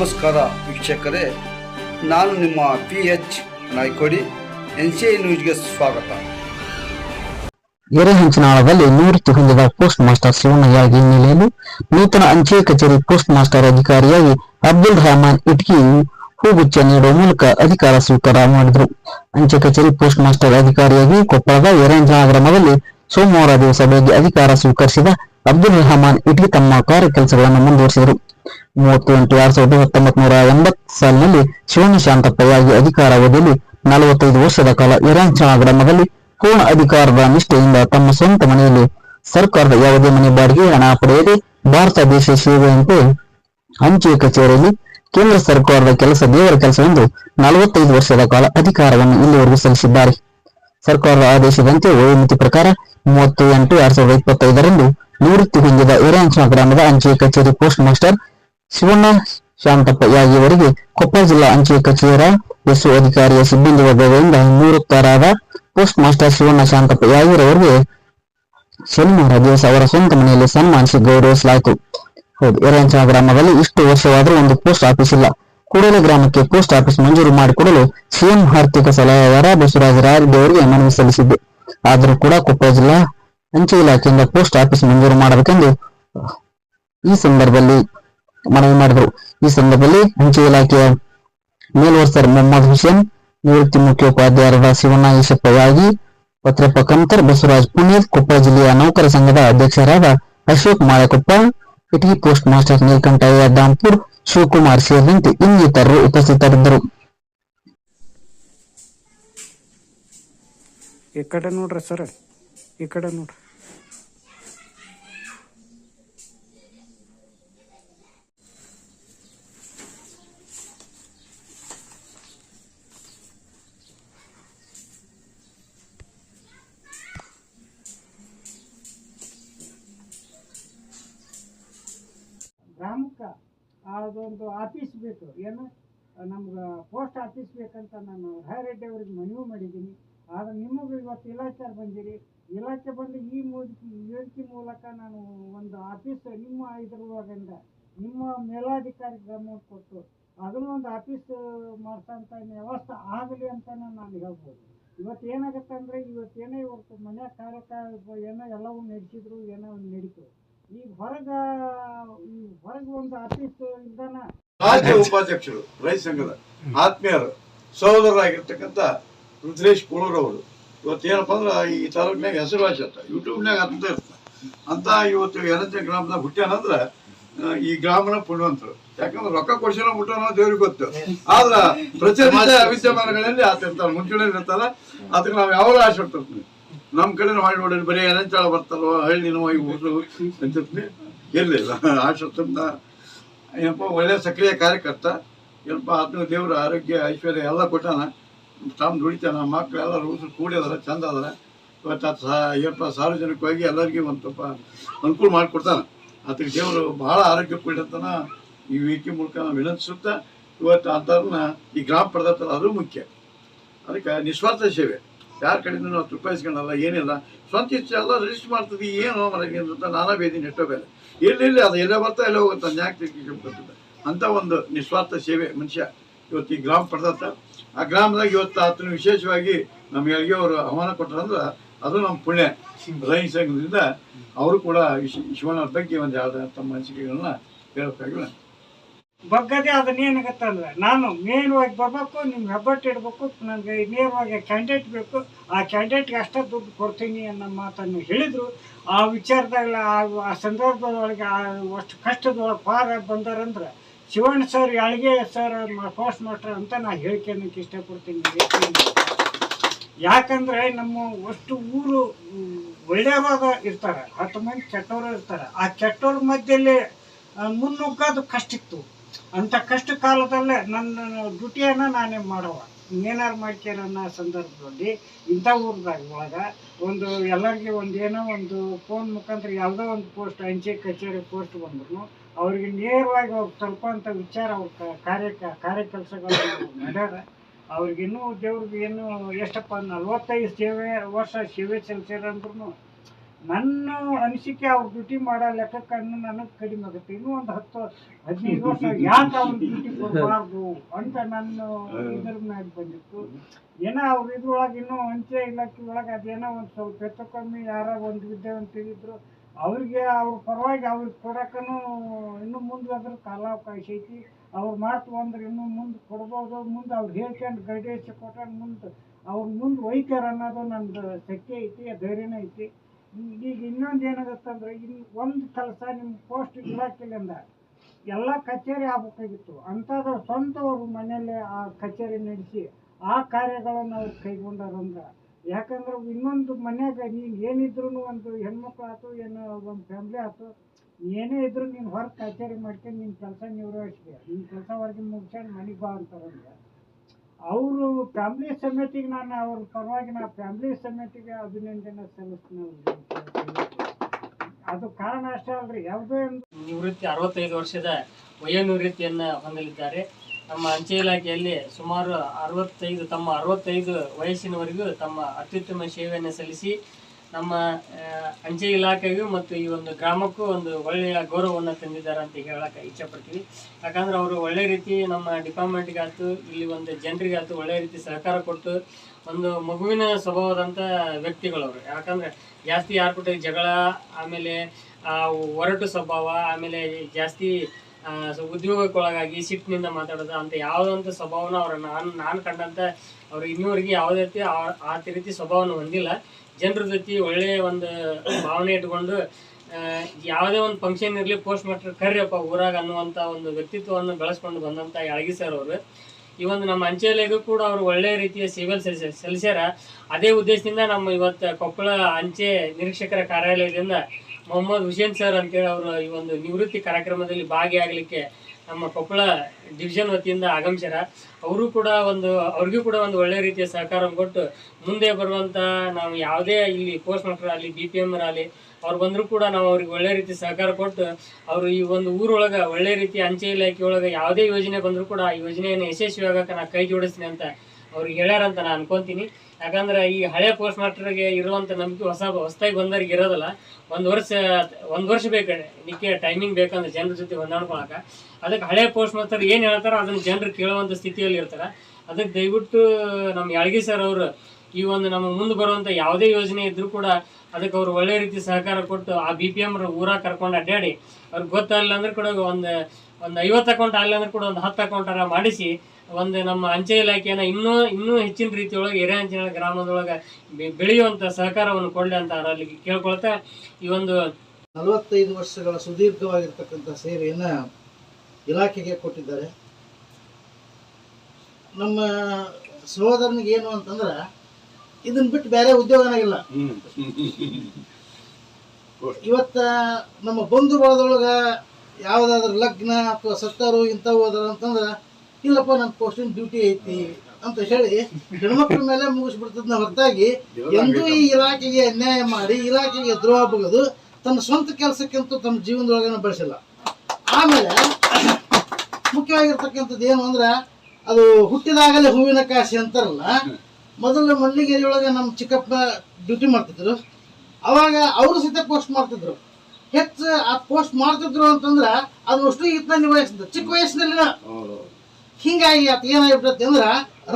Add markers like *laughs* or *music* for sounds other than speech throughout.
ನಮಸ್ಕಾರ ವೀಕ್ಷಕರೇ, ನಾನು ನಿಮ್ಮ P H Naykodi, N C I ನ್ಯೂಸ್ಗೆ ಸ್ವಾಗತ. ಎರೆಹಂಚಿನಾಳದಲ್ಲಿ ನಿವೃತ್ತಿ ಹೊಂದಿದ ಪೋಸ್ಟ್ ಮಾಸ್ಟರ್ ಶಿವಣ್ಣಯ್ಯ ಹಿನ್ನೆಲೆಯಲ್ಲಿ ನೂತನ ಅಂಚೆ ಕಚೇರಿ ಪೋಸ್ಟ್ ಮಾಸ್ಟರ್ ಅಧಿಕಾರಿಯಾಗಿ ಅಬ್ದುಲ್ ರಹಮಾನ್ ಇಟ್ಕಿ ಹೂಗುಚ್ಚ ನೀಡುವ ಮೂಲಕ ಅಧಿಕಾರ ಸ್ವೀಕಾರ ಮಾಡಿದರು. ಅಂಚೆ ಕಚೇರಿ ಪೋಸ್ಟ್ ಮಾಸ್ಟರ್ ಅಧಿಕಾರಿಯಾಗಿ ಕೊಪ್ಪಳದ ಯರೇಂದ್ರ ಗ್ರಾಮದಲ್ಲಿ ಸೋಮವಾರ ದಿವಸ ಅಧಿಕಾರ ಸ್ವೀಕರಿಸಿದ ಅಬ್ದುಲ್ ರಹಮಾನ್ ಇಟ್ಕಿ ತಮ್ಮ ಕಾರ್ಯ ಕೆಲಸಗಳನ್ನು ಮುಂದುವರಿಸಿದರು. ಮೂವತ್ತು ಎಂಟು ಎರಡ್ ಸಾವಿರದ ಹತ್ತೊಂಬತ್ ನೂರ ಎಂಬತ್ ಸಾಲಿನಲ್ಲಿ ಶಿವಣ್ಣ ಶಾಂತಪ್ಪಯ್ಯಾಗಿ ಅಧಿಕಾರಾವಧಿಯಲ್ಲಿ ನಲವತ್ತೈದು ವರ್ಷದ ಕಾಲ ಎರೆಹಂಚಿನಾಳ ಗ್ರಾಮದಲ್ಲಿ ಪೂರ್ಣ ಅಧಿಕಾರದ ನಿಷ್ಠೆಯಿಂದ ತಮ್ಮ ಸ್ವಂತ ಮನೆಯಲ್ಲಿ ಸರ್ಕಾರದ ಯಾವುದೇ ಮನೆ ಬಾಡಿಗೆ ಹಣ ಪಡೆಯದೆ ಭಾರತ ದೇಶ ಸೇವೆಯಂತೆ ಅಂಚೆ ಕಚೇರಿಯಲ್ಲಿ ಕೇಂದ್ರ ಸರ್ಕಾರದ ಕೆಲಸ ದೇವರ ಕೆಲಸವೆಂದು ನಲವತ್ತೈದು ವರ್ಷದ ಕಾಲ ಅಧಿಕಾರವನ್ನು ಇಲ್ಲಿವರೆಗೂ ಸಲ್ಲಿಸಿದ್ದಾರೆ. ಸರ್ಕಾರದ ಆದೇಶದಂತೆ ವಯೋಮಿತಿ ಪ್ರಕಾರ ಮೂವತ್ತು ಎಂಟು ಎರಡ್ ಸಾವಿರದ ಇಪ್ಪತ್ತೈದರಂದು ನಿವೃತ್ತಿ ಹೊಂದಿದ ಎರೆಹಂಚಿನ ಗ್ರಾಮದ ಅಂಚೆ ಕಚೇರಿ ಪೋಸ್ಟ್ ಮಾಸ್ಟರ್ ಶಿವಣ್ಣ ಶಾಂತಪ್ಪ ಯಾಗಿಯವರಿಗೆ ಕೊಪ್ಪಳ ಜಿಲ್ಲಾ ಅಂಚೆ ಕಚೇರ ಎಸ್ಒ ಅಧಿಕಾರಿಯ ಸಿಬ್ಬಂದಿ ವರ್ಗಗಳಿಂದ ನಿವೃತ್ತರಾದ ಪೋಸ್ಟ್ ಮಾಸ್ಟರ್ ಶಿವಣ್ಣ ಶಾಂತಪ್ಪ ಯಾಗಿರವರಿಗೆ ಶನಿವಾರ ದಿವಸ ಅವರ ಸ್ವಂತ ಮನೆಯಲ್ಲಿ ಸನ್ಮಾನಿಸಿ ಗೌರವಿಸಲಾಯಿತು ಹೌದು ಎರಂಚ ಗ್ರಾಮದಲ್ಲಿ ಇಷ್ಟು ವರ್ಷವಾದರೂ ಒಂದು ಪೋಸ್ಟ್ ಆಫೀಸ್ ಇಲ್ಲ. ಕೂಡಲೇ ಗ್ರಾಮಕ್ಕೆ ಪೋಸ್ಟ್ ಆಫೀಸ್ ಮಂಜೂರು ಮಾಡಿಕೊಡಲು ಸಿಎಂ ಆರ್ಥಿಕ ಸಲಹೆಗಾರ ಬಸವರಾಜ ರಾಯರಿಗೆ ಮನವಿ ಸಲ್ಲಿಸಿದ್ದೆ. ಆದರೂ ಕೂಡ ಕೊಪ್ಪಳ ಜಿಲ್ಲಾ ಅಂಚೆ ಇಲಾಖೆಯಿಂದ ಪೋಸ್ಟ್ ಆಫೀಸ್ ಮಂಜೂರು ಮಾಡಬೇಕೆಂದು ಈ ಸಂದರ್ಭದಲ್ಲಿ ಮನವಿ ಮಾಡಿದರು. ಈ ಸಂದರ್ಭದಲ್ಲಿ ಅಂಚೆ ಇಲಾಖೆಯ ಮೇಲ್ವರ್ಸರ್ ಮೊಹಮ್ಮದ್ ಹುಸೇನ್, ನಿವೃತ್ತಿ ಮುಖ್ಯೋಪಾಧ್ಯಾಯರಾದ ಶಿವಣ್ಣ ಈಶಪ್ಪಯಾಗಿ ಪತ್ರ ಕಂತರ್ ಬಸವರಾಜ್ ಪುನೀತ್ ಕೊಪ್ಪಳ ಜಿಲ್ಲೆಯ ನೌಕರ ಸಂಘದ ಅಧ್ಯಕ್ಷರಾದ ಅಶೋಕ್ ಮಾಯಕೊಪ್ಪ ಇಟಗಿ ಪೋಸ್ಟ್ ಮಾಸ್ಟರ್ ನೀಲಕಂಠಯ್ಯ ದಾಂಪುರ್, ಶಿವಕುಮಾರ್ ಸೇರಿದಂತೆ ಇನ್ನಿತರರು ಉಪಸ್ಥಿತರಿದ್ದರು. ಈ ಕಡೆ ನೋಡ್ರಿ ಸರ್, ಈ ಕಡೆ ನೋಡ್ರಿ. ಗ್ರಾಮಕ್ಕೆ ಅದೊಂದು ಆಫೀಸ್ ಬೇಕು. ಏನು? ನಮ್ಗೆ ಪೋಸ್ಟ್ ಆಫೀಸ್ ಬೇಕಂತ ನಾನು ರಾಯರೆಡ್ಡಿ ಅವ್ರಿಗೆ ಮನವಿ ಮಾಡಿದ್ದೀನಿ. ಆದರೆ ನಿಮಗೂ ಇವತ್ತು ಇಲಾಖೆ ಬಂದಿರಿ. ಇಲಾಖೆ ಬಂದು ಈ ಮೂಲಕ ವೇದಿಕೆ ಮೂಲಕ ನಾನು ಒಂದು ಆಫೀಸ್ ನಿಮ್ಮ ಇದ್ರೊಳಗಿಂದ ನಿಮ್ಮ ಮೇಲಾಧಿಕಾರಿ ಗಮನ ಕೊಟ್ಟು ಅದನ್ನು ಒಂದು ಆಫೀಸ್ ಮಾಡ್ಸೋಂಥ ವ್ಯವಸ್ಥೆ ಆಗಲಿ ಅಂತ ನಾನು ಹೇಳ್ಬೋದು. ಇವತ್ತು ಏನಾಗುತ್ತೆ ಅಂದರೆ ಇವತ್ತು ಏನೋ ಇವತ್ತು ಮನ್ಯಾಗ ಕಾರ್ಯಕ್ರಮ ಏನೋ ಎಲ್ಲವೂ ನಡೆಸಿದ್ರು, ಏನೋ ಒಂದು ನಡೀತು. ಈಗ ಹೊರಗ ರಾಜ್ಯ ಉಪಾಧ್ಯಕ್ಷರು, ರೈತ ಸಂಘದ ಆತ್ಮೀಯರು, ಸಹೋದರರಾಗಿರ್ತಕ್ಕಂಥ ರುದ್ರೇಶ್ ಕುಳೂರವರು ಇವತ್ತು ಏನಪ್ಪ ಅಂದ್ರೆ ಈ ತಾಲೂಕಿನಾಗ ಹೆಸರುವಾಸಿ ಅಂತ ಯೂಟ್ಯೂಬ್ನಾಗ ಅಂತ ಇರ್ತಾರೆ. ಅಂತ ಇವತ್ತು ಎರಡನೇ ಗ್ರಾಮದಾಗ ಹುಟ್ಟ್ಯಾನಂದ್ರೆ ಈ ಗ್ರಾಮನ ಪುಣ್ಯವಂತರು. ಯಾಕಂದ್ರೆ ರೊಕ್ಕ ಕೊಡ್ಸಿನ ಮುಟ್ಟೋನೋ ದೇವ್ರಿಗೆ ಗೊತ್ತು. ಆದ್ರ ಪ್ರಚಲಿತ ವಿದ್ಯಮಾನಗಳಲ್ಲಿ ಆತ ಇರ್ತಾರೆ ಮುಂಚೂಣಿ ಇರ್ತಾರ ಅದಕ್ಕೆ ನಾವು ಯಾವಾಗ ಆಸೆ ಇರ್ತೀವಿ ನಮ್ಮ ಕಡೆ ಮಾಡಿ ನೋಡಿ ಬರೀ ಏನಂಚಾಳ ಬರ್ತಾರೋ ಹಳ್ಳಿ ನೋವು ಊರು. ಅಂತಂದ್ರೆ ಇರ್ಲಿಲ್ಲ ಆ ಏನಪ್ಪ, ಒಳ್ಳೆ ಸಕ್ರಿಯ ಕಾರ್ಯಕರ್ತ. ಏನಪ್ಪ ಆತ್ಮ ದೇವರ, ಆರೋಗ್ಯ, ಐಶ್ವರ್ಯ ಎಲ್ಲ ಕೊಟ್ಟಾನ. ತಾನು ದುಡಿತಾನ, ಮಕ್ಳು ಎಲ್ಲ ರೂಲ್ಸ್ ಕೂಡಿದಾರ, ಚಂದ ಅದಾರ ಇವತ್ತು ಅದು ಸಾ, ಏನಪ್ಪ ಸಾರ್ವಜನಿಕವಾಗಿ ಎಲ್ಲರಿಗೂ ಒಂದು ಅನುಕೂಲ ಮಾಡಿಕೊಡ್ತಾನೆ. ಅದಕ್ಕೆ ದೇವರು ಭಾಳ ಆರೋಗ್ಯ ಕೊಡಂತನ. ಈ ವೇದಿಕೆ ಮೂಲಕ ನಾವು ವಿನಂತಿಸುತ್ತಾ, ಇವತ್ತು ಅಂಥವ್ರನ್ನ ಈ ಗ್ರಾಮ ಪಡೆದತ್ತಲ್ಲ ಅದು ಮುಖ್ಯ. ಅದಕ್ಕೆ ನಿಸ್ವಾರ್ಥ ಸೇವೆ. ಯಾರ ಕಡೆಯಿಂದ ನಾವು ತೃಪಾಯಿಸ್ಕೊಳ್ಳಲ್ಲ ಏನಿಲ್ಲ. ಸ್ವಂತ ಇಚ್ಛೆ ಎಲ್ಲ ರಿಜಿಸ್ಟ್ ಮಾಡ್ತದೆ, ಏನು ಮನೆಗೆ ಅಂತ ನಾನಾ ಬೇದಿ ನೆಟ್ಟೋ ಬೇರೆ ಇಲ್ಲಿ ಅದು ಎಲ್ಲೇ ಬರ್ತಾ ಎಲ್ಲೇ ಹೋಗುತ್ತೆ ಯಾಕೆ ಅಂಥ ಒಂದು ನಿಸ್ವಾರ್ಥ ಸೇವೆ ಮನುಷ್ಯ ಇವತ್ತು ಈ ಗ್ರಾಮ ಪಡೆದತ್ತ ಆ ಗ್ರಾಮದಾಗ ಇವತ್ತು ಆತನ ವಿಶೇಷವಾಗಿ ನಮಗೆ ಅವರು ಆಹ್ವಾನ ಕೊಟ್ಟರಂದ್ರೆ ಅದು ನಮ್ಮ ಪುಣ್ಯ. ರೈತ ಸಂಘದಿಂದ ಅವರು ಕೂಡ ಶಿವನ ಬಗ್ಗೆ ಒಂದು ಯಾವುದೇ ತಮ್ಮ ಅನಿಸಿಕೆಗಳನ್ನ ಹೇಳಬೇಕಾಗಿಲ್ಲ ಬಗ್ಗದೆ ಅದನ್ನ ಏನಾಗತ್ತೆ ಅಂದ್ರೆ ನಾನು ಮೇನ್ವಾಗಿ ಬರಬೇಕು, ನಿಮ್ಗೆ ಹೆಬ್ಬಟ್ಟು ಇಡಬೇಕು ನನಗೆ ನೇರವಾಗಿ ಕ್ಯಾಂಡಿಡೇಟ್ ಬೇಕು. ಆ ಕ್ಯಾಂಡಿಡೇಟ್ಗೆ ಅಷ್ಟೇ ದುಡ್ಡು ಕೊಡ್ತೀನಿ ಅನ್ನೋ ಮಾತನ್ನು ಹೇಳಿದರು. ಆ ವಿಚಾರದಾಗ ಆ- ಸಂದರ್ಭದೊಳಗೆ ಆ ಅಷ್ಟು ಕಷ್ಟದೊಳಗೆ ಪಾರ ಬಂದಾರಂದ್ರೆ ಶಿವಣ್ಣ ಸರ್, ಯಾಳಿಗೆ ಸರ್ ಪೋಸ್ಟ್ ಮಾಸ್ಟರ್ ಅಂತ ನಾ ಹೇಳ್ಕೊಳಕ್ಕೆ ಇಷ್ಟಪಡ್ತೀನಿ. ಯಾಕಂದರೆ ನಮ್ಮ ಅಷ್ಟು ಊರು ಒಳ್ಳೆಯವಾಗ ಇರ್ತಾರೆ. ಹತ್ತು ಮಂದಿ ಕೆಟ್ಟವರು ಇರ್ತಾರೆ. ಆ ಕೆಟ್ಟವ್ರ ಮಧ್ಯಲ್ಲಿ ಮುನ್ನುಗ್ಗೋದು ಕಷ್ಟ ಇತ್ತು. ಅಂಥ ಕಷ್ಟ ಕಾಲದಲ್ಲೇ ನನ್ನ ಡ್ಯೂಟಿಯನ್ನು ನಾನೇ ಮಾಡುವ. ಏನಾರು ಮಾಡ್ಕ್ಯಾರ ಅನ್ನೋ ಸಂದರ್ಭದಲ್ಲಿ ಇಂಥ ಊರ್ದಾಗ ಒಳಗೆ ಒಂದು ಎಲ್ಲರಿಗೆ ಒಂದು ಏನೋ ಒಂದು ಫೋನ್ ಮುಖಾಂತರ ಯಾವುದೋ ಒಂದು ಪೋಸ್ಟ್ ಅಂಚೆ ಕಚೇರಿ ಪೋಸ್ಟ್ ಬಂದ್ರು ಅವ್ರಿಗೆ ನೇರವಾಗಿ ಅವ್ರು ತಲುಪೋಂಥ ವಿಚಾರ ಅವ್ರ ಕಾರ್ಯ ಕಾರ್ಯ ಕೆಲಸಗಳು ಮಾಡ್ಯಾರ ಅವ್ರಿಗಿನ್ನೂ ದೇವ್ರಿಗೆ ಇನ್ನೂ ಎಷ್ಟಪ್ಪ ನಲ್ವತ್ತೈದು ಸೇವೆ, ವರ್ಷ ಸೇವೆ ಸಲ್ಲಿಸ್ಯಾರ ಅಂದ್ರೂ ನನ್ನ ಅನಿಸಿಕೆ ಅವ್ರು ಡ್ಯೂಟಿ ಮಾಡೋ ಲೆಕ್ಕಕ್ಕೆ ಅನ್ನ ನನಗೆ ಕಡಿಮೆ ಆಗುತ್ತೆ. ಇನ್ನೂ ಒಂದು ಹತ್ತು ಹದಿನೈದು ವರ್ಷ *laughs* ಯಾಕೆ ಅವ್ರ ಡ್ಯೂಟಿ ಕೊಡಬಾರ್ದು ಅಂತ ನನ್ನ ಇದ್ರ ಮ್ಯಾಗ ಬಂದಿತ್ತು. ಏನೋ ಅವ್ರ ಇದ್ರೊಳಗೆ ಇನ್ನೂ ಅಂಚೆ ಇಲಾಖೆ ಒಳಗೆ ಅದೇನೋ ಒಂದು ಸ್ವಲ್ಪ ಹೆಚ್ಚು ಕಮ್ಮಿ ಯಾರ ಒಂದು ಹೇಳಿದ್ರು. ಅವ್ರಿಗೆ ಅವ್ರ ಪರವಾಗಿ ಅವ್ರಿಗೆ ಕೊಡಕ್ಕೂ ಇನ್ನೂ ಮುಂದೆ ಅದ್ರ ಕಾಲಾವಕಾಶ ಐತಿ. ಅವ್ರು ಮಾತು ಅಂದ್ರೆ ಇನ್ನೂ ಮುಂದೆ ಕೊಡ್ಬೋದು. ಮುಂದೆ ಅವ್ರು ಹೇಳ್ಕೊಂಡು ಗೈಡೆನ್ಸ್ ಕೊಟ್ಟಾಗ ಮುಂದೆ ಅವ್ರ ಮುಂದೆ ಒಯ್ತಾರ ಅನ್ನೋದು ನಂದು ಶಕ್ತಿ ಐತಿ ಧೈರ್ಯನೂ ಐತಿ. ಈಗ ಇನ್ನೊಂದು ಏನಾಗತ್ತಂದ್ರೆ, ಇಲ್ಲಿ ಒಂದು ಕೆಲಸ ನಿಮ್ಮ ಪೋಸ್ಟ್ ಇಲಾಖೆಯಿಂದ ಎಲ್ಲ ಕಚೇರಿ ಆಗ್ಬೇಕಾಗಿತ್ತು. ಅಂಥದ್ರ ಸ್ವಂತ ಅವ್ರ ಮನೆಯಲ್ಲೇ ಆ ಕಚೇರಿ ನಡೆಸಿ ಆ ಕಾರ್ಯಗಳನ್ನು ಅವ್ರು ಕೈಗೊಂಡಾರಂದ್ರೆ ಯಾಕಂದ್ರೆ ಇನ್ನೊಂದು ಮನ್ಯಾಗ ನೀನು ಏನಿದ್ರು ಒಂದು ಹೆಣ್ಮಕ್ಳು ಆಯ್ತು ಏನೋ ಒಂದು ಫ್ಯಾಮ್ಲಿ ಆಯ್ತು ಏನೇ ಇದ್ರು ನೀನು ಹೊರಗೆ ಕಚೇರಿ ಮಾಡ್ಕೊಂಡು ನಿನ್ನ ಕೆಲಸ ನಿರ್ವಹಿಸಿದೆ ನಿನ್ನ ಕೆಲಸ ಹೊರಗೆ ಮುಗಿಸ್ಕೊಂಡು ಮನೆಗೆ ಬಾ ಅಂತಾರಂದ್ರೆ. ಅವರು ಫ್ಯಾಮಿಲಿ ಸಮೇತಿಗೆ ನಾನು ಅವ್ರ ಪರವಾಗಿ ನಾ ಫ್ಯಾಮಿಲಿ ಸಮೇತಿಗೆ ಅಭಿನಂದನೆ ಸಲ್ಲಿಸ್ತೀನಿ. ಅದು ಕಾರಣ ಅಷ್ಟೇ ಅಲ್ರಿ, ಯಾವುದೇ ನಿವೃತ್ತಿ ಅರವತ್ತೈದು ವರ್ಷದ ವಯೋನಿವೃತ್ತಿಯನ್ನು ಹೊಂದಲಿದ್ದಾರೆ ನಮ್ಮ ಅಂಚೆ ಇಲಾಖೆಯಲ್ಲಿ ಸುಮಾರು ಅರವತ್ತೈದು, ತಮ್ಮ ಅರವತ್ತೈದು ವಯಸ್ಸಿನವರೆಗೂ ತಮ್ಮ ಅತ್ಯುತ್ತಮ ಸೇವೆಯನ್ನು ಸಲ್ಲಿಸಿ ನಮ್ಮ ಅಂಚೆ ಇಲಾಖೆಗೂ ಮತ್ತು ಈ ಒಂದು ಗ್ರಾಮಕ್ಕೂ ಒಂದು ಒಳ್ಳೆಯ ಗೌರವವನ್ನು ತಂದಿದ್ದಾರೆ ಅಂತ ಹೇಳಕ್ಕೆ ಇಚ್ಛಪಡ್ತೀವಿ. ಯಾಕಂದ್ರೆ ಅವರು ಒಳ್ಳೆ ರೀತಿ ನಮ್ಮ ಡಿಪಾರ್ಟ್ಮೆಂಟ್ಗಾಯ್ತು ಇಲ್ಲಿ ಒಂದು ಜನರಿಗಾಯ್ತು ಒಳ್ಳೆ ರೀತಿ ಸಹಕಾರ ಕೊಟ್ಟು ಒಂದು ಮಗುವಿನ ಸ್ವಭಾವದಂಥ ವ್ಯಕ್ತಿಗಳವರು. ಯಾಕಂದ್ರೆ ಜಾಸ್ತಿ ಯಾರ ಜಗಳ ಆಮೇಲೆ ಆ, ಒರಟು ಸ್ವಭಾವ ಆಮೇಲೆ ಜಾಸ್ತಿ ಉದ್ಯೋಗಕ್ಕೊಳಗಾಗಿ ಸಿಟ್ಟಿನಿಂದ ಮಾತಾಡೋದು ಅಂತ ಯಾವುದಂತ ಸ್ವಭಾವನ ಅವ್ರ ನಾನು ನಾನು ಕಂಡಂತ ಅವ್ರು ಇನ್ನೂವರೆಗೆ ಯಾವುದೇ ರೀತಿ ಆ- ರೀತಿ ಸ್ವಭಾವನ ಹೊಂದಿಲ್ಲ. ಜನರ ಜೊತೆ ಒಳ್ಳೆಯ ಒಂದು ಭಾವನೆ ಇಟ್ಕೊಂಡು ಯಾವುದೇ ಒಂದು ಫಂಕ್ಷನ್ ಇರಲಿ ಪೋಸ್ಟ್ ಮಾಸ್ಟರ್ ಕರ್ರಿಯಪ್ಪ ಊರಾಗ ಅನ್ನುವಂಥ ಒಂದು ವ್ಯಕ್ತಿತ್ವವನ್ನು ಬೆಳೆಸ್ಕೊಂಡು ಬಂದಂಥ ಯಾಳಗಿ ಸರ್ ಅವರು. ಈ ಒಂದು ನಮ್ಮ ಅಂಚೆಲೆಗೂ ಕೂಡ ಅವರು ಒಳ್ಳೆಯ ರೀತಿಯ ಸಿವಿಲ್ ಸಲ್ಲಿಸ ಸಲ್ಲಿಸ್ಯಾರ ಅದೇ ಉದ್ದೇಶದಿಂದ ನಮ್ಮ ಇವತ್ತು ಕೊಪ್ಪಳ ಅಂಚೆ ನಿರೀಕ್ಷಕರ ಕಾರ್ಯಾಲಯದಿಂದ ಮೊಹಮ್ಮದ್ ಹುಸೇನ್ ಸರ್ ಅಂತೇಳಿ ಅವರು ಈ ಒಂದು ನಿವೃತ್ತಿ ಕಾರ್ಯಕ್ರಮದಲ್ಲಿ ಭಾಗಿಯಾಗಲಿಕ್ಕೆ ನಮ್ಮ ಕೊಪ್ಪಳ ಡಿವಿಷನ್ ವತಿಯಿಂದ ಆಗಮಿಸ್ಯಾರ. ಅವರು ಕೂಡ ಒಂದು, ಅವ್ರಿಗೂ ಕೂಡ ಒಂದು ಒಳ್ಳೆ ರೀತಿಯ ಸಹಕಾರ ಕೊಟ್ಟು ಮುಂದೆ ಬರುವಂಥ ನಾವು ಯಾವುದೇ ಇಲ್ಲಿ ಪೋಸ್ಟ್ ಮಾಸ್ಟರ್ ಆಗಲಿ ಬಿ ಪಿ ಎಮ್ರಾಗಲಿ ಅವ್ರು ಬಂದರೂ ಕೂಡ ನಾವು ಅವ್ರಿಗೆ ಒಳ್ಳೆ ರೀತಿ ಸಹಕಾರ ಕೊಟ್ಟು ಅವರು ಈ ಒಂದು ಊರೊಳಗೆ ಒಳ್ಳೆ ರೀತಿ ಅಂಚೆ ಇಲಾಖೆ ಒಳಗೆ ಯಾವುದೇ ಯೋಜನೆ ಬಂದರೂ ಕೂಡ ಆ ಯೋಜನೆಯನ್ನು ಯಶಸ್ವಿ ಆಗಕ್ಕೆ ನಾನು ಕೈ ಜೋಡಿಸ್ತೀನಿ ಅಂತ ಅವ್ರಿಗೆ ಹೇಳ್ಯಾರ ಅಂತ ನಾನು ಅನ್ಕೊಂತೀನಿ. ಯಾಕಂದ್ರೆ ಈ ಹಳೆ ಪೋಸ್ಟ್ ಮಾಸ್ಟರ್ಗೆ ಇರುವಂತ ನಂಬಿಕೆ ಹೊಸ ಹೊಸದಾಗಿ ಬಂದವ್ರಿಗೆ ಇರೋದಲ್ಲ. ಒಂದು ವರ್ಷ ಒಂದು ವರ್ಷ ಬೇಕು ನಿಕ್ಕೆ ಟೈಮಿಂಗ್ ಬೇಕಂದ್ರೆ ಜನರ ಜೊತೆ ಹೊಂದಾಡ್ಕೊಳಕ ಅದಕ್ಕೆ ಹಳೆ ಪೋಸ್ಟ್ ಮಾಸ್ಟರ್ ಏನು ಹೇಳ್ತಾರೋ ಅದನ್ನ ಜನರು ಕೇಳುವಂಥ ಸ್ಥಿತಿಯಲ್ಲಿ ಇರ್ತಾರೆ. ಅದಕ್ಕೆ ದಯವಿಟ್ಟು ನಮ್ಮ ಯಾಳಗಿ ಸರ್ ಅವರು ಈ ಒಂದು ನಮ್ಮ ಮುಂದೆ ಬರುವಂಥ ಯಾವುದೇ ಯೋಜನೆ ಇದ್ದರೂ ಕೂಡ ಅದಕ್ಕೆ ಅವ್ರು ಒಳ್ಳೆ ರೀತಿ ಸಹಕಾರ ಕೊಟ್ಟು ಆ ಬಿ ಪಿ ಎಂ ಊರಾಗ ಕರ್ಕೊಂಡು ಅಡ್ಡಾಡಿ, ಅವ್ರಿಗೆ ಗೊತ್ತಾಗಲ್ಲ ಅಂದ್ರೆ ಕೂಡ ಒಂದು ಒಂದು ಐವತ್ತು ಅಕೌಂಟ್ ಆಗಲ್ಲ ಅಂದ್ರೆ ಕೂಡ ಒಂದು ಹತ್ತು ಅಕೌಂಟರ ಮಾಡಿಸಿ ಒಂದು ನಮ್ಮ ಅಂಚೆ ಇಲಾಖೆಯನ್ನು ಇನ್ನೂ ಇನ್ನೂ ಹೆಚ್ಚಿನ ರೀತಿಯೊಳಗೆ ಎರೆ ಅಂಚಿನ ಗ್ರಾಮದೊಳಗೆ ಬೆಳೆಯುವಂಥ ಸಹಕಾರವನ್ನು ಕೊಡಲಿ ಅಂತ ಅವರಲ್ಲಿ ಕೇಳ್ಕೊಳ್ತಾ ಈ ಒಂದು ನಲವತ್ತೈದು ವರ್ಷಗಳ ಸುದೀರ್ಘವಾಗಿರ್ತಕ್ಕಂಥ ಸೇವೆಯನ್ನು ಇಲಾಖೆಗೆ ಕೊಟ್ಟಿದ್ದಾರೆ. ನಮ್ಮ ಸಹೋದರನಿಗೆ ಏನು ಅಂತಂದ್ರೆ ಇದನ್ನ ಬಿಟ್ಟು ಬೇರೆ ಉದ್ಯೋಗನೇ ಇಲ್ಲ. ಇವತ್ತ ನಮ್ಮ ಬಂಧು ಬಳದೊಳಗೆ ಯಾವುದಾದ್ರೂ ಲಗ್ನ ಅಥವಾ ಸತ್ತರು ಇಂಥವು ಅದ್ರ ಅಂತಂದ್ರೆ ಇಲ್ಲಪ್ಪ ನನ್ನ ಪೋಸ್ಟಿನ ಡ್ಯೂಟಿ ಐತಿ ಅಂತ ಹೇಳಿ ಹೆಣ್ಮಕ್ಳ ಮೇಲೆ ಮುಗಿಸ್ಬಿಡ್ತದನ್ನ ಹೊರತಾಗಿ ಎಂದೂ ಈ ಇಲಾಖೆಗೆ ಅನ್ಯಾಯ ಮಾಡಿ ಇಲಾಖೆಗೆ ದ್ರೋಹ ಬಗದು ತನ್ನ ಸ್ವಂತ ಕೆಲಸಕ್ಕಿಂತ ತಮ್ಮ ಜೀವನದೊಳಗನ ಬಳಸಿಲ್ಲ. ಆಮೇಲೆ ಮುಖ್ಯವಾಗಿರ್ತಕ್ಕಂಥದ್ದು ಏನು ಅಂದ್ರೆ ಅದು ಹುಟ್ಟಿದಾಗಲೇ ಹೂವಿನ ಕಾಶಿ ಅಂತಾರಲ್ಲ ಮೊದಲು ಮಲ್ಲಿಗೆರೆಯೊಳಗೆ ನಮ್ಮ ಚಿಕ್ಕಪ್ಪ ಡ್ಯೂಟಿ ಮಾಡ್ತಿದ್ರು. ಅವಾಗ ಅವರು ಸಹಿತ ಪೋಸ್ಟ್ ಮಾಡ್ತಿದ್ರು. ಹೆಚ್ಚು ಆ ಪೋಸ್ಟ್ ಮಾಡ್ತಿದ್ರು ಅಂತಂದ್ರೆ ಅದು ಅಷ್ಟು ಈತನ ನಿಭಾಯಿಸಿದ್ರು ಚಿಕ್ಕ ವಯಸ್ಸಿನಲ್ಲಿ ಹಿಂಗಾಗಿ ಆತ ಏನಾಗ್ಬಿಟ್ಟೈತಿ ಅಂದ್ರೆ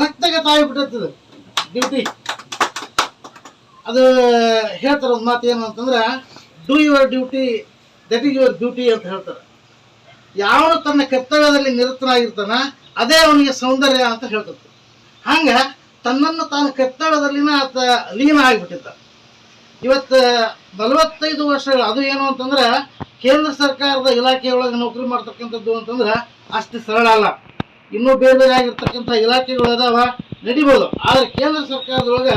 ರಕ್ತಗತ ಆಗ್ಬಿಟ್ಟೈತಿ ಡ್ಯೂಟಿ ಅದು ಹೇಳ್ತಾರೆ ಒಂದು ಮಾತು ಏನು ಅಂತಂದ್ರೆ do your duty that is your duty ಅಂತ ಹೇಳ್ತಾರೆ. ಯಾವನು ತನ್ನ ಕರ್ತವ್ಯದಲ್ಲಿ ನಿರತನಾಗಿರ್ತಾನ, ಅದೇ ಅವನಿಗೆ ಸೌಂದರ್ಯ ಅಂತ ಹೇಳ್ತದೆ ಹಂಗ ತನ್ನನ್ನು ತಾನು ಕರ್ತವ್ಯದಲ್ಲಿನ ಆತ ಲೀನ ಆಗಿಬಿಟ್ಟಿದ್ದ. ಇವತ್ತು ನಲವತ್ತೈದು ವರ್ಷಗಳು, ಅದು ಏನು ಅಂತಂದ್ರೆ, ಕೇಂದ್ರ ಸರ್ಕಾರದ ಇಲಾಖೆಯೊಳಗೆ ನೌಕರಿ ಮಾಡ್ತಕ್ಕಂಥದ್ದು ಅಂತಂದ್ರೆ, ಅಷ್ಟು ಸರಳ ಅಲ್ಲ. ಇನ್ನೂ ಬೇರೆ ಬೇರೆ ಆಗಿರ್ತಕ್ಕಂಥ ಇಲಾಖೆಗಳು ಅದಾವ, ನಡಿಬೋದು. ಆದರೆ ಕೇಂದ್ರ ಸರ್ಕಾರದೊಳಗೆ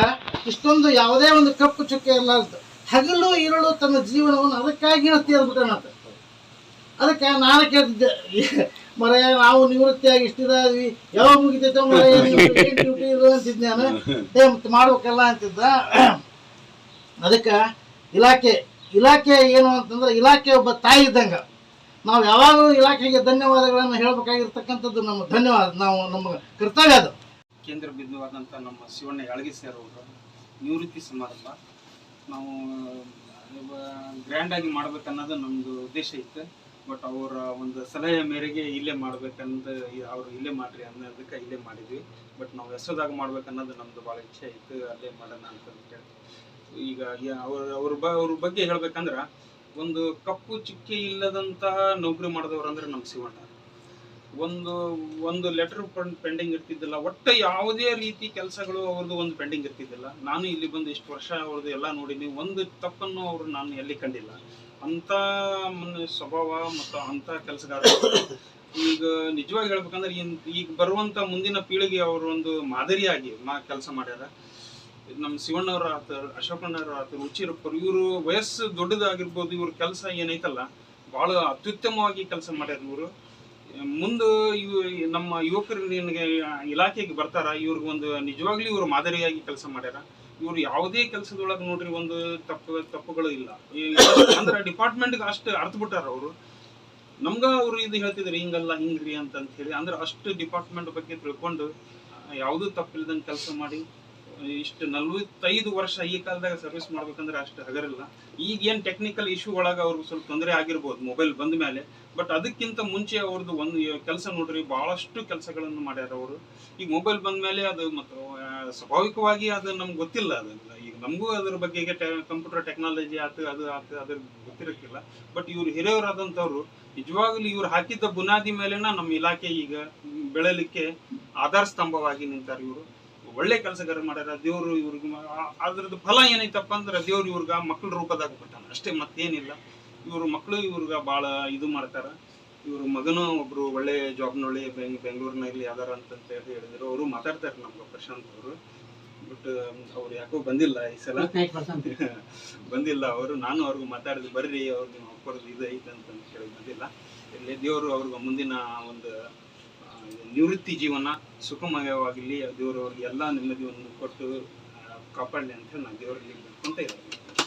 ಇಷ್ಟೊಂದು ಯಾವುದೇ ಒಂದು ಕಪ್ಪು ಚುಕ್ಕೆ ಇರಲಾರ್ದು. ಹಗಲು ಇರಳು ತನ್ನ ಜೀವನವನ್ನು ಅದಕ್ಕಾಗಿ ತೀರ್ಬಿಟ್ಟನಂತ ಅದಕ್ಕೆ ನಾನು ಕೇಳ್ತಿದ್ದೆ. ಮರ, ನಾವು ನಿವೃತ್ತಿಯಾಗಿ ಇಷ್ಟಿದ್ವಿ ಯಾವಾಗ ಮುಗಿತೈತೆ ಮರೆಯ ಡ್ಯೂಟಿ ಇದು ಅಂತಿದ್ದೆ ನಾನು. ಮತ್ತೆ ಮಾಡ್ಬೇಕಲ್ಲ ಅಂತಿದ್ದ. ಅದಕ್ಕೆ ಇಲಾಖೆ ಇಲಾಖೆ ಏನು ಅಂತಂದ್ರೆ ಇಲಾಖೆ ಒಬ್ಬ ತಾಯಿ ಇದ್ದಂಗೆ. ನಾವು ಯಾವಾಗಲೂ ಇಲಾಖೆಗೆ ಧನ್ಯವಾದಗಳನ್ನು ಹೇಳಬೇಕಾಗಿರ್ತಕ್ಕಂಥದ್ದು ನಮ್ಮ ಧನ್ಯವಾದ, ನಾವು ನಮ್ಮ ಕರ್ತವ್ಯ ಅದು. ಕೇಂದ್ರ ಬಿಂದುವಾದಂಥ ನಮ್ಮ ಶಿವಣ್ಣ ಯಾಳಗಿ ಸರ್ ಅವರು, ನಿವೃತ್ತಿ ಸಮಾರಂಭ. ನಾವು ಗ್ರ್ಯಾಂಡ್ ಆಗಿ ಮಾಡ್ಬೇಕನ್ನೋದು ನಮ್ಮದು ಉದ್ದೇಶ ಇತ್ತು. ಬಟ್ ಅವರ ಒಂದು ಸಲಹೆ ಮೇರೆಗೆ ಇಲ್ಲೇ ಮಾಡ್ಬೇಕಂತ ಅವರು ಇಲ್ಲೇ ಮಾಡ್ರಿ ಅನ್ನೋದಕ್ಕೆ ಇಲ್ಲೇ ಮಾಡಿದ್ವಿ. ಬಟ್ ನಾವು ಹೆಸರದಾಗ ಮಾಡ್ಬೇಕನ್ನೋದು ನಮ್ದು ಭಾಳ ಇಚ್ಛೆ ಇತ್ತು, ಅಲ್ಲೇ ಮಾಡೋಣ ಅಂತ ಈಗ ಅವ್ರ ಅವ್ರ ಬಗ್ಗೆ ಹೇಳ್ಬೇಕಂದ್ರ ಒಂದು ಕಪ್ಪು ಚುಕ್ಕೆ ಇಲ್ಲದಂತಹ ನೌಕರಿ ಮಾಡಿದವರು ಅಂದ್ರೆ ನಮ್ಮ ಶಿವಣ್ಣ ಒಂದು ಒಂದು ಲೆಟರ್ ಪೆಂಡಿಂಗ್ ಇರ್ತಿದ್ದಿಲ್ಲ. ಒಟ್ಟು ಯಾವುದೇ ರೀತಿ ಕೆಲಸಗಳು ಅವ್ರದ್ದು ಒಂದು ಪೆಂಡಿಂಗ್ ಇರ್ತಿದ್ದಿಲ್ಲ. ನಾನು ಇಲ್ಲಿ ಬಂದು ಇಷ್ಟು ವರ್ಷ ಅವ್ರದ್ದು ಎಲ್ಲ ನೋಡಿದ್ದೀನಿ. ಒಂದು ತಪ್ಪನ್ನು ಅವರು ನಾನು ಎಲ್ಲಿ ಕಂಡಿಲ್ಲ. ಅಂಥ ಸ್ವಭಾವ ಮತ್ತು ಅಂಥ ಕೆಲಸಗಾರ ಈಗ ನಿಜವಾಗಿ ಹೇಳ್ಬೇಕಂದ್ರೆ ಈಗ ಬರುವಂತ ಮುಂದಿನ ಪೀಳಿಗೆ ಅವರು ಒಂದು ಮಾದರಿಯಾಗಿ ಮಾ ಕೆಲಸ ಮಾಡ್ಯಾರ. ನಮ್ಮ ಶಿವಣ್ಣವ್ರ ಆತ ಅಶೋಕಣ್ಣವ್ರ ಆತ ರುಚಿರಪ್ಪರು ಇವರು ವಯಸ್ಸು ದೊಡ್ಡದಾಗಿರ್ಬೋದು, ಇವ್ರ ಕೆಲಸ ಏನೈತಲ್ಲ ಬಹಳ ಅತ್ಯುತ್ತಮವಾಗಿ ಕೆಲಸ ಮಾಡ್ಯಾರ ಇವರು. ಮುಂದೆ ಇವ, ನಮ್ಮ ಯುವಕರು ನಿನಗೆ ಇಲಾಖೆಗೆ ಬರ್ತಾರ, ಇವ್ರಿಗೆ ಒಂದು ನಿಜವಾಗ್ಲೂ ಇವರು ಮಾದರಿಯಾಗಿ ಕೆಲಸ ಮಾಡ್ಯಾರ. ಇವರು ಯಾವುದೇ ಕೆಲಸದೊಳಗೆ ನೋಡ್ರಿ ಒಂದು ತಪ್ಪು, ತಪ್ಪುಗಳು ಇಲ್ಲ. ಅಂದ್ರೆ ಡಿಪಾರ್ಟ್ಮೆಂಟ್ಗೆ ಅಷ್ಟು ಅರ್ಥ ಬಿಟ್ಟಾರ ಅವರು. ನಮ್ಗ ಅವ್ರು ಇದು ಹೇಳ್ತಿದ್ರು, ಹಿಂಗಲ್ಲ, ಹಿಂಗ್ರಿ ಅಂತ ಹೇಳಿ. ಅಂದ್ರೆ ಅಷ್ಟು ಡಿಪಾರ್ಟ್ಮೆಂಟ್ ಬಗ್ಗೆ ತಿಳ್ಕೊಂಡು ಯಾವುದೂ ತಪ್ಪಿಲ್ದಂಗೆ ಕೆಲಸ ಮಾಡಿ ಇಷ್ಟು ನಲ್ವತ್ತೈದು ವರ್ಷ ಈ ಕಾಲದಾಗ ಸರ್ವಿಸ್ ಮಾಡ್ಬೇಕಂದ್ರೆ ಅಷ್ಟು ಹಗರಿಲ್ಲ. ಈಗ ಏನು ಟೆಕ್ನಿಕಲ್ ಇಶ್ಯೂ ಒಳಗೆ ಅವ್ರಿಗೆ ಸ್ವಲ್ಪ ತೊಂದರೆ ಆಗಿರ್ಬೋದು ಮೊಬೈಲ್ ಬಂದ ಮೇಲೆ ಬಟ್ ಅದಕ್ಕಿಂತ ಮುಂಚೆ ಅವ್ರದ್ದು ಒಂದು ಕೆಲಸ ನೋಡ್ರಿ ಬಹಳಷ್ಟು ಕೆಲಸಗಳನ್ನು ಮಾಡ್ಯಾರ ಅವರು. ಈಗ ಮೊಬೈಲ್ ಬಂದ ಮೇಲೆ ಅದು ಮತ್ತು ಸ್ವಾಭಾವಿಕವಾಗಿ ಅದು ನಮ್ಗೆ ಗೊತ್ತಿಲ್ಲ ಅದು. ಈಗ ನಮಗೂ ಅದ್ರ ಬಗ್ಗೆ ಕಂಪ್ಯೂಟರ್ ಟೆಕ್ನಾಲಜಿ ಆತು, ಅದು ಆತು, ಅದ್ರ ಗೊತ್ತಿರಕ್ಕಿಲ್ಲ ಬಟ್ ಇವ್ರು ಹಿರಿಯವರಾದಂಥವ್ರು, ನಿಜವಾಗ್ಲೂ ಇವ್ರು ಹಾಕಿದ್ದ ಬುನಾದಿ ಮೇಲೆನ ನಮ್ಮ ಇಲಾಖೆ ಈಗ ಬೆಳಲಿಕ್ಕೆ ಆಧಾರ ಸ್ತಂಭವಾಗಿ ನಿಂತಾರೆ ಇವರು. ಒಳ್ಳೆ ಕೆಲಸಗಾರ ಮಾಡ್ಯಾರ ದೇವ್ರು ಇವ್ರಿಗೆ ಅದ್ರದ್ದು ಫಲ ಏನೈತಪ್ಪ ಅಂದ್ರೆ ದೇವ್ರು ಇವ್ರಿಗೆ ಮಕ್ಕಳ ರೂಪದಾಗ ಕೊಟ್ಟಾನ. ಅಷ್ಟೇ ಮತ್ತೇನಿಲ್ಲ. ಇವ್ರ ಮಕ್ಕಳು ಇವ್ರಿಗೆ ಭಾಳ ಇದು ಮಾಡ್ತಾರ. ಇವ್ರ ಮಗನು ಒಬ್ರು ಒಳ್ಳೆ ಜಾಬ್ನೊಳ್ಳೆ ಬೆಂಗ್ ಬೆಂಗಳೂರಿನಲ್ಲಿ ಯಾವ್ದಾರ ಅಂತ ಹೇಳಿ ಹೇಳಿದ್ರು. ಅವರು ಮಾತಾಡ್ತಾರೆ ನಮ್ಗೆ ಪ್ರಶಾಂತ್ ಅವರು. ಬಟ್ ಅವ್ರು ಯಾಕೋ ಬಂದಿಲ್ಲ ಈ ಸಲ. *laughs* ಬಂದಿಲ್ಲ ಅವರು. ನಾನು ಅವ್ರಿಗೆ ಮಾತಾಡಿದ್ರು ಬರ್ರಿ ಅವ್ರಿಗೆ ಒಬ್ಬರದ್ದು ಇದು ಐತೆ ಅಂತ ಹೇಳಿ ಬಂದಿಲ್ಲ. ಇಲ್ಲಿ ದೇವರು ಅವ್ರಿಗೆ ಮುಂದಿನ ಒಂದು ನಿವೃತ್ತಿ ಜೀವನ ಸುಖಮಯವಾಗಲಿ ದೇವರು ಅವ್ರಿಗೆ ಎಲ್ಲ ನೆಮ್ಮದಿಯನ್ನು ಕೊಟ್ಟು ಕಾಪಾಡಲಿ ಅಂತ ನಾನು ದೇವರಲ್ಲಿ ಬೇಡ್ಕೊಂತ ಇದ್ದೀನಿ